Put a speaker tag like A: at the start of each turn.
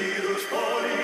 A: Ти Господь